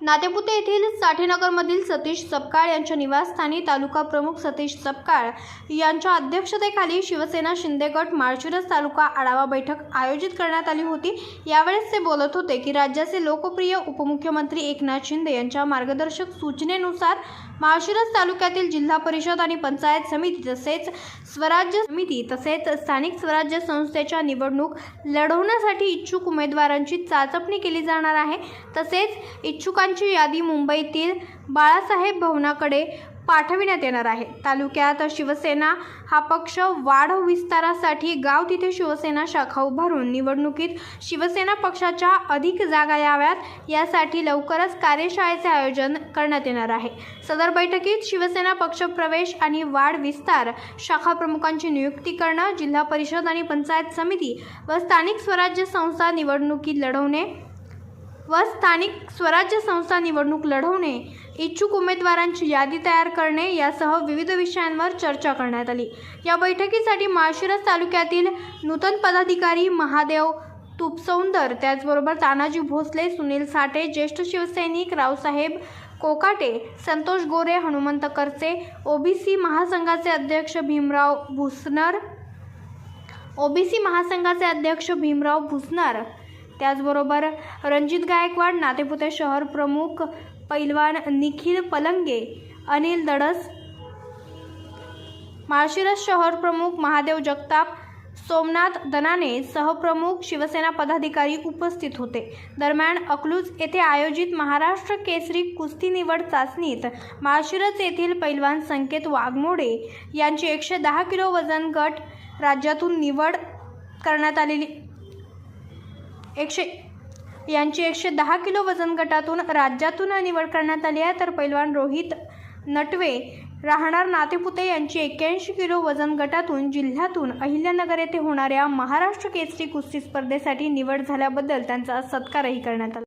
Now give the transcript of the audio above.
नातेपुते येथील साठेनगरमधील सतीश सपकाळ यांच्या निवासस्थानी तालुका प्रमुख सतीश सपकाळ यांच्या अध्यक्षतेखाली शिवसेना शिंदे गट माळशिरस तालुका आढावा बैठक आयोजित करण्यात आली होती. यावेळेस ते बोलत होते की राज्याचे लोकप्रिय उपमुख्यमंत्री एकनाथ शिंदे यांच्या मार्गदर्शक सूचनेनुसार माळशिरस तालुक्यातील जिल्हा परिषद आणि पंचायत समिती तसेच स्वराज्य समिती तसेच स्थानिक स्वराज्य संस्थेच्या निवडणूक लढवण्यासाठी इच्छुक उमेदवारांची चाचपणी केली जाणार आहे. तसेच इच्छुकांची यादी मुंबईतील बाळासाहेब भवनाकडे पाठविण्यात येणार आहे. तालुक्यात शिवसेना हा पक्ष वाढ विस्तारासाठी गाव तिथे शिवसेना शाखा उभारून निवडणुकीत शिवसेना पक्षाच्या अधिक जागा याव्यात. यासाठी लवकरच कार्यशाळेचे आयोजन करण्यात येणार आहे. सदर बैठकीत शिवसेना पक्ष प्रवेश आणि वाढ विस्तार शाखा प्रमुखांची नियुक्ती करणं जिल्हा परिषद आणि पंचायत समिती व स्थानिक स्वराज्य संस्था निवडणुकी लढवणे व स्थानिक स्वराज्य संस्था निवडणूक लढवणे इच्छुक उमेदवारांची यादी तयार करणे यासह विविध विषयांवर चर्चा करण्यात आली. या बैठकीसाठी माळशिरस तालुक्यातील नूतन पदाधिकारी महादेव तुपसौंदर त्याचबरोबर तानाजी भोसले सुनील साठे ज्येष्ठ शिवसैनिक रावसाहेब कोकाटे संतोष गोरे हनुमंत करचे ओबीसी महासंघाचे अध्यक्ष भीमराव भुसनर ओबीसी महासंघाचे अध्यक्ष भीमराव भुसनार त्याचबरोबर रणजित गायकवाड नातेपुते शहर प्रमुख पैलवान निखिल पलंगे अनिल दडस माळशिरस शहर प्रमुख महादेव जगताप सोमनाथ दनाने सहप्रमुख शिवसेना पदाधिकारी उपस्थित होते. दरम्यान अकलूज येथे आयोजित महाराष्ट्र केसरी कुस्ती निवड चाचणीत माळशिरस येथील पैलवान संकेत वाघमोडे यांची एकशे दहा किलो वजन गट राज्यातून निवड करण्यात आलेली एकशे यांची एकशे दहा किलो वजन गटातून राज्यातून निवड करण्यात आली आहे. तर पैलवान रोहित नटवे राहणार नातेपुते यांची एक्क्याऐंशी किलो वजन गटातून जिल्ह्यातून अहिल्यानगर येथे होणाऱ्या महाराष्ट्र केसरी कुस्ती स्पर्धेसाठी निवड झाल्याबद्दल त्यांचा सत्कारही करण्यात आला.